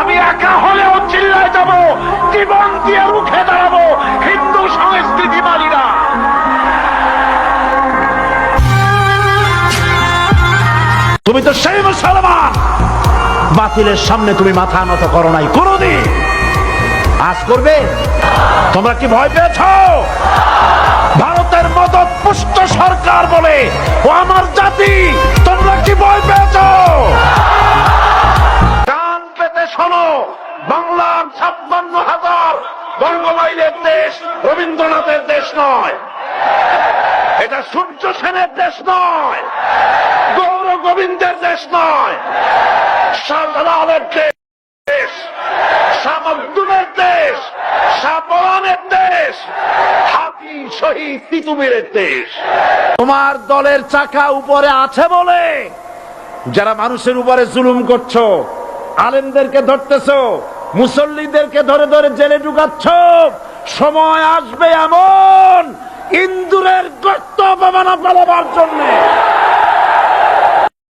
আমি একা হলেও চিল্লায় যাব, জীবন দিয়ে রুখে দাঁড়াবো, হিন্দু সংস্কৃতি না। তুমি তো সেই মুসলমান। বাতিলের সামনে তুমি মাথা নত করো নাই কোনদিন। আজ করবে? তোমরা কি ভয় পেয়েছ? ভারতের মদত পুষ্ট সরকার বলে বাংলার ছাপ্পান্ন হাজার বঙ্গমাইলের দেশ রবীন্দ্রনাথের দেশ নয়। এটা সূর্য সেনের দেশ নয়, গৌর গোবিন্দের দেশ নয়। শাহজালালের দেশ, শাহ আব্দুলের দেশ, শাহ দেশ হাতি শহীদ তিতুমিরের দেশ। তোমার দলের চাকা উপরে আছে বলে যারা মানুষের উপরে জুলুম করছ, আলেমদেরকে ধরতেছো মুসল্লিদেরকে ধরে ধরে জেলে ঢুকাচ্ছ। সময় আসবে এমন ইন্দুরের গর্ত অপমানা পালাবার জন্য।